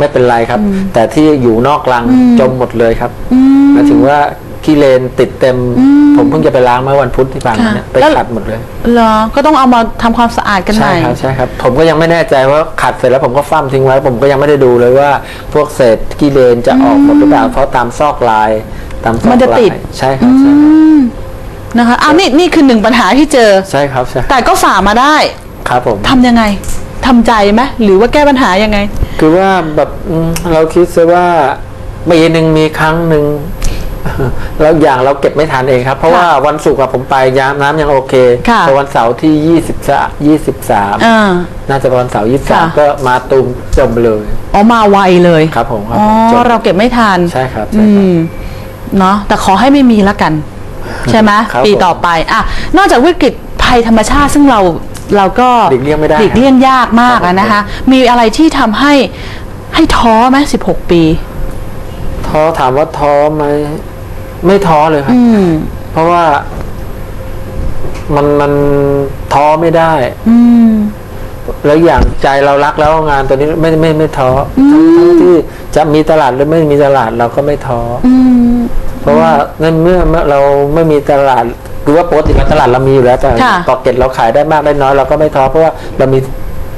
ไม่เป็นไรครับ แต่ที่อยู่นอกรังจมหมดเลยครับอืมหมายถึงว่าขี้เลนติดเต็มอืมผมเพิ่งจะไปล้างเมื่อวันพุธที่ผ่านมาเนี่ยค่ะไปแล้วขัดหมดเลยเหรอก็ต้องเอามาทำความสะอาดกันใหใช่ม่ครับใช่ครับ ผมก็ยังไม่แน่ใจว่าขัดเสร็จแล้วผมก็ฟั่มทิ้งไว้ ผมก็ยังไม่ได้ดูเลยว่า พวกเศษขี้เลนจะออกหมดหรือเปล่าเพราะตามซอกลาย ตามซอกมันจะลายติดใช่ครับใช่ครับอืมนะคะอ้าวนี่นี่คือหนึ่งปัญหาที่เจอใช่ครับใช่แต่ก็ฝ่ามาได้ครับผมทำยังไง ทำใจไหมหรือว่าแก้ปัญหายังไง คือว่าแบบอืมเราคิดซะว่าปีหนึ่งมีครั้งหนึ่ง แล้วอย่างเราเก็บไม่ทันเองครับ เพราะว่าวันศุกร์อะผมไปย้ำน้ำยังโอเคค่ะ แต่วันเสาร์ที่ยี่สิบสยี่สิบสามอ่า น่าจะเป็นวันเสาร์ยี่สิบสามค่ะ ก็มาตูมจมเลยอ๋อมาไวเลยครับผมครับอ๋อผมจมเราเก็บไม่ทันใช่ครับอืใช่ครับ มเนาะแต่ขอให้ไม่มีละกัน ใช่ไหมครับปีผม ต่อไปอะนอกจากวิกฤตภัยธรรมชาติซึ่งเรา เราก็หลีกเลี่ยงไม่ได้หลีกเลี่ยงยากมากครัอะบผมนะคะ มีอะไรที่ทำให้ให้ท้อไหมสิบหกปี ท้อถามว่าท้อไหมไม่ท้อเลยครับ อืม เพราะว่ามันมันท้อไม่ได้ อืม แล้วอย่างใจเรารักแล้วงานตัวนี้ไม่ไม่ไม่ท้ออทั้งทั้งที่จะมีตลาดหรือไม่มีตลาดเราก็ไม่ท้อออืม เพราะว่าในเมื่อเราไม่มีตลาด คือว่าปกติแล้วตลาดเรามีอยู่แล้วแต่ค่ะ กอเก็ตเราขายได้มากได้น้อยเราก็ไม่ท้อเพราะว่าเรามี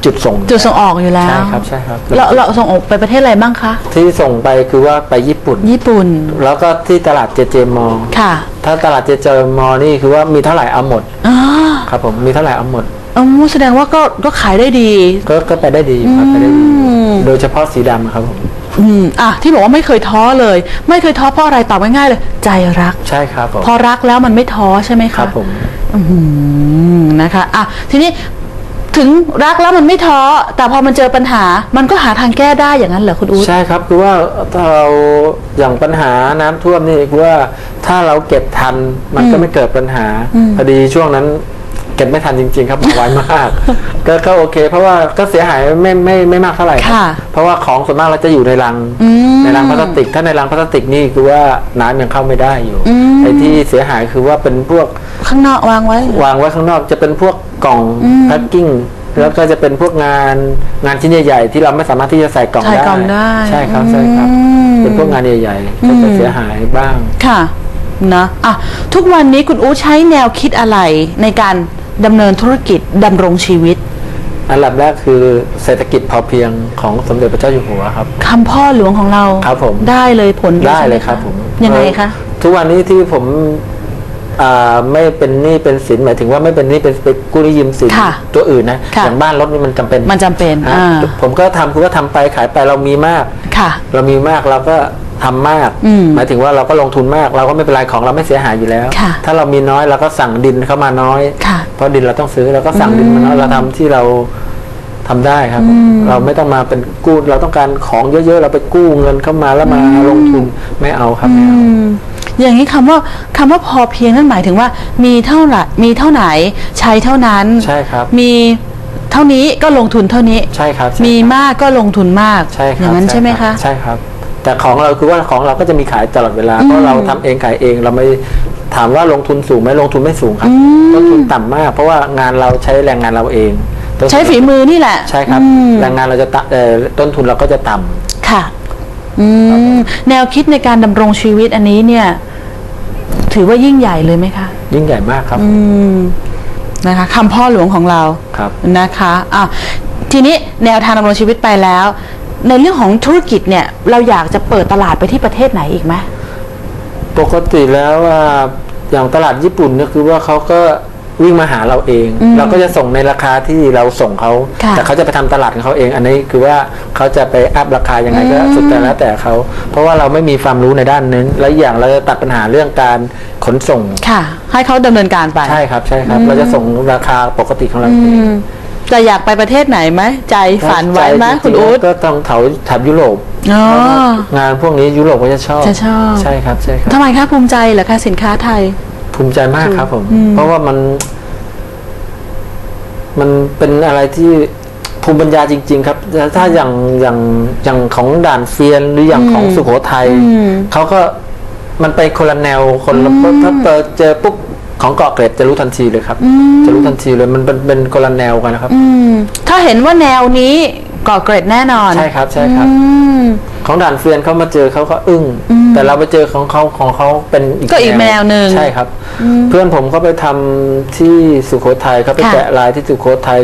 จุดส่งจุดส่งออกอยู่แล้วใช่ครับใช่ครับเราเราส่งออกไปประเทศอะไรบ้างคะ ที่ส่งไปคือว่าไปญี่ปุ่น ญี่ปุ่น แล้วก็ที่ตลาดเจเจมอค่ะถ้าตลาดเจเจมอนี่คือว่ามีเท่าไหร่เอาหมดอ๋อ ครับผมมีเท่าไหร่เอาหมด อ๋อแสดงว่าก็ก็ขายได้ดี ก็ก็ไปได้ดีครับไปได้ดีอืมโดยเฉพาะสีดำครับผมอืมอะที่บอกว่าไม่เคยท้อเลย ไม่เคยท้อเพราะอะไรตอบง่ายๆเลย ใจรัก ใช่ครับผมพอรักแล้วมันไม่ท้อใช่ไหมคะครับผมอืมนะคะอะทีนี้ถึงรักแล้วมันไม่ท้อแต่พอมันเจอปัญหา มันก็หาทางแก้ได้อย่างนั้นเหรอคุณอู๊ดใช่ครับคือว่าถ้าเราอย่างปัญหาน้ำท่วมนี่คือว่าถ้าเราเก็บทันมันก็ไม่เกิดปัญหาพอดีช่วงนั้นเก็บไม่ทันจริง ๆ ครับมาไวมาก ก็ก็โอเค เพราะว่าก็เสียหายไม่ไม่ไม่มากเท่าไหร่รับค่ะเพราะว่าของส่วนมากเราจะอยู่ในรังอืมในรังพลาสติก ถ้าในรังพลาสติกนี่คือว่าน้ำยังเข้าไม่ได้อยู่อืม ไอ้ที่เสียหายคือว่าเป็นพวก ข้างนอกวางไว้ วางไว้ข้างนอกจะเป็นพวกกล่องอืมแพ็คกิ้งแล้วก็จะเป็นพวกงานงานชิ้นใหญ่ ๆ ที่เราไม่สามารถที่จะใส่กล่องใส่ได้กล่องได้ใช่ครับใช่ครับ อืมเป็นพวกงานใหญ่ๆก็จะเสียหายบ้าง ค่ะนะอะ ทุกวันนี้คุณอู๊ดใช้แนวคิดอะไรในการ ดำเนินธุรกิจดำรงชีวิต อันดับแรกคือเศรษฐกิจพอเพียงของสมเด็จพระเจ้าอยู่หัวครับ คำพ่อหลวงของเราครับผมได้เลยผลได้ใช่หเลยครับผมยังไงคะทุกวันนี้ที่ผมอ่าไม่เป็นหนี้เป็นสินหมายถึงว่าไม่เป็นหนี้เป็นไปกู้หนี้ยืมสินค่ะตัวอื่นนะค่ะอย่างบ้านรถนี่มันจำเป็นมันจำเป็นอ่าอ่าผมก็ทำคือว่าทำไปขายไปเรามีมากค่ะ เรามีมากเราก็ทำมากอืมหมายถึงว่าเราก็ลงทุนมาก เราก็ไม่เป็นไรของเราไม่เสียหายอยู่แล้วค่ะถ้าเรามีน้อยเราก็สั่งดินเข้ามาน้อยค่ะเพ ราะดินเราต้องซื้อเราก็สั่งดินมาน้อยเราทำที่เราทำได้ครับ เราไม่ต้องมาเป็นกู้เราต้องการของเยอะๆ เราไปกู้เงินเข้ามาแล้วมาลงทุนไม่เอาครับไม่เอาอืมอย่างนี้คำว่าคำว่าพอเพียงนั่นหมายถึงว่า มีเท่าไหร่มีเท่าไหนใช้เท่านั้นใช่ครับ มีเท่านี้ก็ลงทุนเท่านี้ใช่ครับใช่มีครับมากก็ลงทุนมากใช่ครับอย่างนั้นใช่ไหมคะใช่ครับ แต่ของเราคือว่าของเราก็จะมีขายตลอดเวลาเพราะเราทำเองขายเองเราไม่ ถามว่าลงทุนสูงไหมลงทุนไม่สูงครับต้นทุนต่ำมาก เพราะว่างานเราใช้แรงงานเราเองต้นทุนใช้ฝีมือนี่แหละ ใช่ครับอืมแรงงานเราจะตะเอ่อต้นทุนเราก็จะต่ำค่ะอืมแนวคิดในการดำรงชีวิตอันนี้เนี่ย ถือว่ายิ่งใหญ่เลยไหมคะยิ่งใหญ่มากครับอืมนะคะคำพ่อหลวงของเราครับนะคะอะทีนี้แนวทางดำรงชีวิตไปแล้ว ในเรื่องของธุรกิจเนี่ย เราอยากจะเปิดตลาดไปที่ประเทศไหนอีกไหมปกติแล้วว่า อย่างตลาดญี่ปุ่นเนี่ยคือว่าเขาก็วิ่งมาหาเราเอง เราก็จะส่งในราคาที่เราส่งเขาค่ะแต่เขาจะไปทำตลาดของเขาเอง อันนี้คือว่าเขาจะไปอัพราคายังไงก็สุดแต่แล้วแต่เขา เพราะว่าเราไม่มีความรู้ในด้านนั้น และอย่างเราจะตัดปัญหาเรื่องการขนส่ง ค่ะ ให้เขาดำเนินการไป ใช่ครับ ใช่ครับ เราจะส่งราคาปกติของเราอืเอง มแต่อยากไปประเทศไหนไหมใจฝันไว้ไหมใจจริงๆคุณอู๊ดก็ต้องแถวแถบยุโรปอ๋องานพวกนี้ยุโรปก็จะชอบจะชอบใช่ครับใช่ครับทำไมคะภูมิใจเหรอคะสินค้าไทย ภูมิใจมากครับผมอืมเพราะว่ามัน มันเป็นอะไรที่ภูมิปัญญาจริง ๆ ครับแต่ถ้าอย่างอย่างอย่างของด่านเฟียนหรืออย่างของสุโขทัยอืมเขาก็มันไปคนละแนวคนละถ้าเจอเจอปุ๊บ ของเกาะเกร็ดจะรู้ทันทีเลยครับ จะรู้ทันทีเลยมันเป็นเป็นคนละแนวกันนะครับ อืมถ้าเห็นว่าแนวนี้ก่อเกร็ดแน่นอน ใช่ครับใช่ครับอืมของด่านเฟียนเขามาเจอเขาก็อึ้ง แต่เราไปเจอของเขาของเขาเป็นอีกก็อีกแนวหนึ่งใช่ครับ เพื่อนผมเขาไปทำที่สุโขทัยเขาไปค่ะแกะลายที่สุโขทัย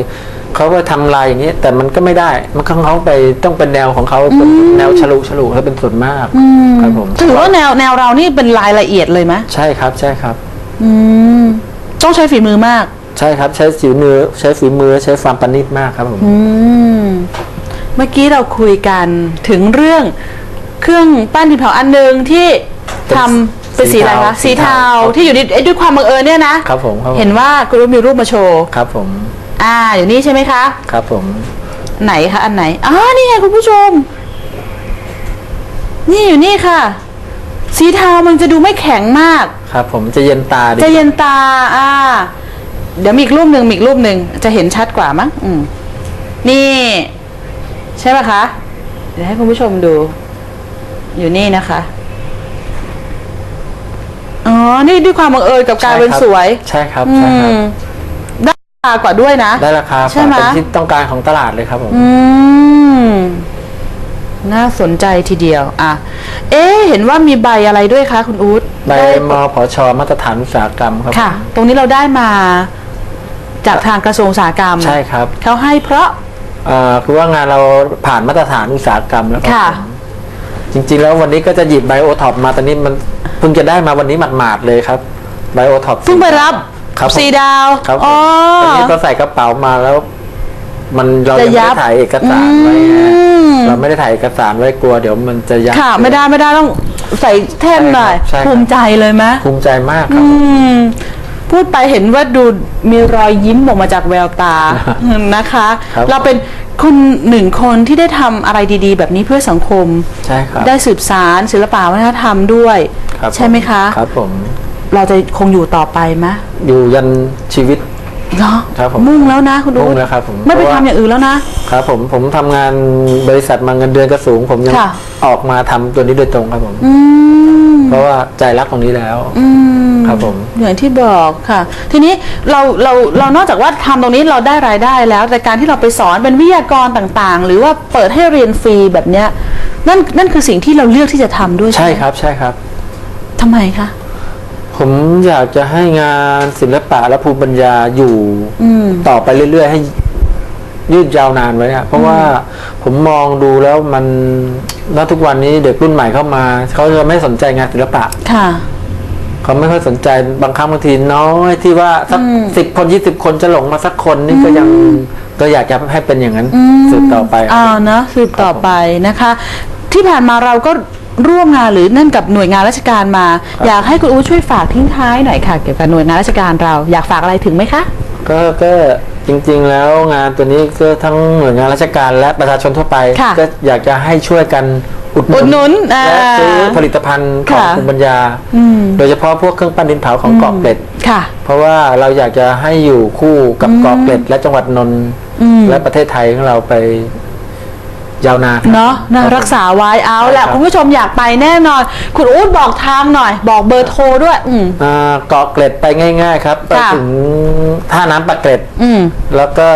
เขาไปทำลายอย่างนี้แต่มันก็ไม่ได้มันของเขาไปต้องเป็นแนวของเขาเป็นแนวฉลุฉลุแล้วเป็นส่วนมากครับผมถือว่าแนวแนวเรานี่เป็นรายละเอียดเลยไหมใช่ครับใช่ครับ อืมต้องใช้ฝีมือมาก ใช่ครับใช้ฝีมือใช้ฝีมือใช้ความประณีตมากครับผมอืมเมื่อกี้เราคุยกันถึงเรื่องเครื่องปั้นดินเผาอันหนึ่งที่ทำเป็นสีอะไรคะสีสีเทาเทาที่อยู่ในเอ้ยด้วยความบังเอิญเนี่ยนะครับผมครับผมเห็นว่าคุณรุ่มีรูปมาโชว์ ครับผม อ่าอยู่นี่ใช่ไหมคะ ครับผม ไหนคะอันไหนอ๋อนี่ไงคุณผู้ชม นี่อยู่นี่ค่ะ สีเทามันจะดูไม่แข็งมาก ครับ ผมจะเย็นตาดีจะเย็นตา อ่า เดี๋ยวมีอีกรูปหนึ่งมีอีกรูปหนึ่งจะเห็นชัดกว่ามั้งอืมนี่ ใช่ป่ะคะ เดี๋ยวให้คุณผู้ชมดู อยู่นี่นะคะ อ๋อ นี่ด้วยความบังเอิญกับการเป็นสวยใช่ครับอืใช่ครับมได้ราคากว่าด้วยนะ ได้ราคาใช่ไหม เป็นที่ต้องการของตลาดเลยครับผม อืม น่าสนใจทีเดียว อะ เอ๊ะเห็นว่ามีใบอะไรด้วยคะคุณอู๊ดใบได้มพชมาตรฐานอุตสาหกรรมครับ ค่ะผมตรงนี้เราได้มาจากทางกระทรวงอุตสาหกรรมใช่ครับ เขาให้เพราะเอ่อคือว่างานเราผ่านมาตรฐานอุตสาหกรรมแล้วครับค่ะผมจริง ๆ แล้ววันนี้ก็จะหยิบไบโอท็อปมาตอนนี้มันเพิ่งจะได้มาวันนี้หมาดๆเลยครับไบโอท็อปเพิ่งไปรับครับผม สีดาวครับผมอ๋อ ตอนนี้ก็ใส่กระเป๋ามาแล้ว มันเราจะยังไม่ยัได้บถ่ายเอกสารไว้ฮะอืมเราไม่ได้ถ่ายเอกสารไว้กลัวเดี๋ยวมันจะยับ ค่ะ ไม่ได้ไม่ได้ต้องใส่แท่นหน่อยใช่ครับ ภูมิใจเลยไหมภูมิใจมากครับ อืม พูดไปเห็นว่าดูมีรอยยิ้มออกมาจากแววตานะคะ ครับ เราเป็นคุณหนึ่งคนที่ได้ทำอะไรดี ๆ แบบนี้เพื่อสังคม ใช่ครับได้สืบสารศิลปะวัฒนธรรมด้วย ครับใช่ไหมคะ ครับผม เราจะคงอยู่ต่อไปไหมอยู่ยันชีวิต เนาะครับผมมุ่งแล้วนะคุณดูมุ่งแล้วครับผมไม่ไปเพราะว่าทำอย่างอื่นแล้วนะครับผมผมทำงานบริษัทมาเงินเดือนก็สูง ผมยังค่ะออกมาทำตัวนี้โดยตรงครับผมอืมเพราะว่าใจรักตรงนี้แล้วอืมครับผมอย่างที่บอกค่ะ ทีนี้เราเราเรานอกจากว่าทำตรงนี้เราได้รายได้แล้ว แต่การที่เราไปสอนเป็นวิทยากรต่างๆ หรือว่าเปิดให้เรียนฟรีแบบเนี้ยนั่นนั่นคือสิ่งที่เราเลือกที่จะทำด้วยใช่ไหมครับ ใช่ครับทำไมคะ ผมอยากจะให้งานศิลปะและภูมิปัญญาอยู่อืม ต่อไปเรื่อย ๆ ให้ยืดยาวนานไว้อะเพราะว่าผมมองดูแล้วมันณทุกวันนี้เด็กรุ่นใหม่เข้ามาเขาจะไม่สนใจงานศิลปะ ค่ะ เขาไม่ค่อยสนใจบางครั้งบางทีน้อยที่ว่าสักสิบคนยี่สิบคนจะหลงมาสักคนนี่ก็ยังก็อยากจะให้เป็นอย่างนั้นสืบต่อไปอ่านะสืบต่อไปนะคะ ที่ผ่านมาเราก็ ร่วมงานหรือนั่นกับหน่วยงานราชการมา อยากให้คุณอู๋ช่วยฝากทิ้งท้ายหน่อยค่ะ เกี่ยวกับหน่วยงานราชการเราอยากฝากอะไรถึงไหมคะ ก็ก็จริงๆ แล้วงานตัวนี้ก็ทั้งหน่วยงานราชการและประชาชนทั่วไป ค่ะ ก็อยากจะให้ช่วยกันอุดหอุดหนุนุนนอ่า และซื้อผลิตภัณฑ์ของค่ะภูมิปัญญา อืม โดยเฉพาะพวกเครื่องปั้นดินเผาของเกาะเกร็ด ค่ะ เพราะว่าเราอยากจะให้อยู่คู่กับเกาะเกร็ดและจังหวัดนนท์อืมและประเทศไทยของเราไป ยาวนานเนาะนะครับรักษาไว้เอาแหละใช่ครับคุณผู้ชมอยากไปแน่นอน คุณอู๊ดบอกทางหน่อย บอกเบอร์โทรด้วย อืมอ่าเกาะเกร็ดไปง่าย ๆ ครับไปค่ะถึงท่าน้ำปากเกร็ดอืมแล้วก็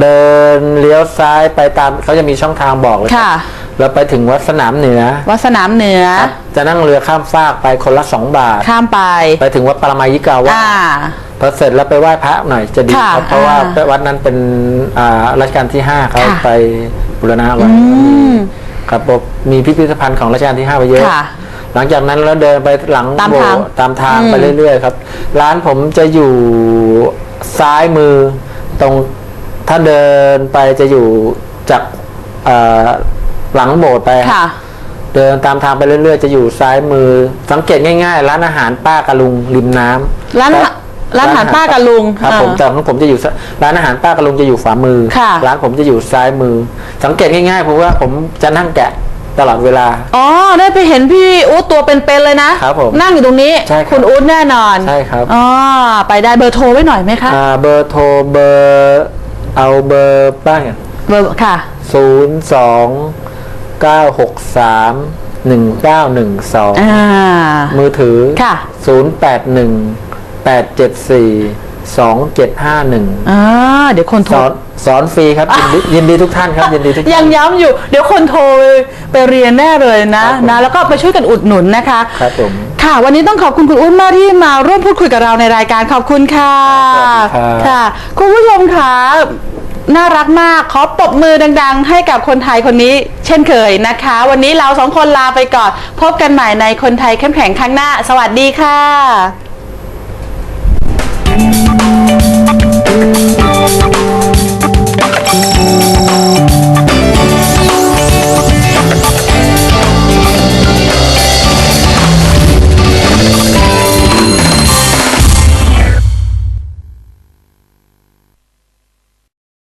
เดินเลี้ยวซ้ายไปตามเขาจะมีช่องทางบอกเลยค่ะแล้วไปถึงวัดสนามเหนือ วัดสนามเหนือครับจะนั่งเรือข้ามฟากไปคนละสองบาท ข้ามไป ไปถึงวัดปรมายิกาวาสอ่าพอเสร็จแล้วไปไหว้พระหน่อยจะดีค่ะครับเพราะว่าอ่าวัดนั้นเป็นอ่ารัชกาลที่ห้าเขาค่ะไป บูรณะไว้อืมครับผมมีพิพิธภัณฑ์ของรัชกาลที่ห้าไปเยอะค่ะหลังจากนั้นแล้วเดินไปหลังตามโบทางสถ์ตามทางอืมไปเรื่อยๆครับ ร้านผมจะอยู่ซ้ายมือตรงถ้าเดินไปจะอยู่จากเอ่อหลังโบสถ์ไปค่ะเดินตามทางไปเรื่อยๆ จะอยู่ซ้ายมือ สังเกตง่ายๆ ร้านอาหารป้ากะลุงริมน้ำร้านอาหา รแต่ร้านอาหารป้ากะลุงครับอ่าผมแต่ของผมจะอยู่ซ้ายร้านอาหารป้ากะลุงจะอยู่ขวามือ ค่ะ ร้านผมจะอยู่ซ้ายมือ สังเกตง่ายๆเพราะว่าผมจะนั่งแกะตลอดเวลา อ๋อได้ไปเห็นพี่อู๊ดตัวเป็นๆเลยนะครับผมนั่งอยู่ตรงนี้ใช่ครับคุณอู๊ดแน่นอนใช่ครับ อ๋อไปได้เบอร์โทรไว้หน่อยไหมคะอ่าเบอร์โทรเบอร์เอาเบอร์ป้ายเบอร์ค่ะศูนย์สองเก้าหกสามหนึ่งเก้าหนึ่งสองอ่า มือถือค่ะ ศูนย์แปดหนึ่ง แปดเจ็ดสี่2751อ่าเดี๋ยวคนโทสร อนสอนฟรีครับยินดียินดีทุกท่านครับยินดีทุกยัท่างนย้ำอยู่ เดี๋ยวคนโทรไปเรียนแน่เลยนะครับผมนะ แล้วก็ไปช่วยกันอุดหนุนนะคะครับผม ค่ะ วันนี้ต้องขอบคุณคุณอุ้มมากที่มาร่วมพูดคุยกับเราในรายการขอบคุณค่ะสวัสดีครับ ค่ะ คุณผู้ชมค่ะน่ารักมากขอปรบมือดัง ๆ ให้กับคนไทยคนนี้ เช่นเคยนะคะ วันนี้เราสองคนลาไปก่อน พบกันใหม่ในคนไทยเข้มแข็งครั้งหน้า สวัสดีค่ะ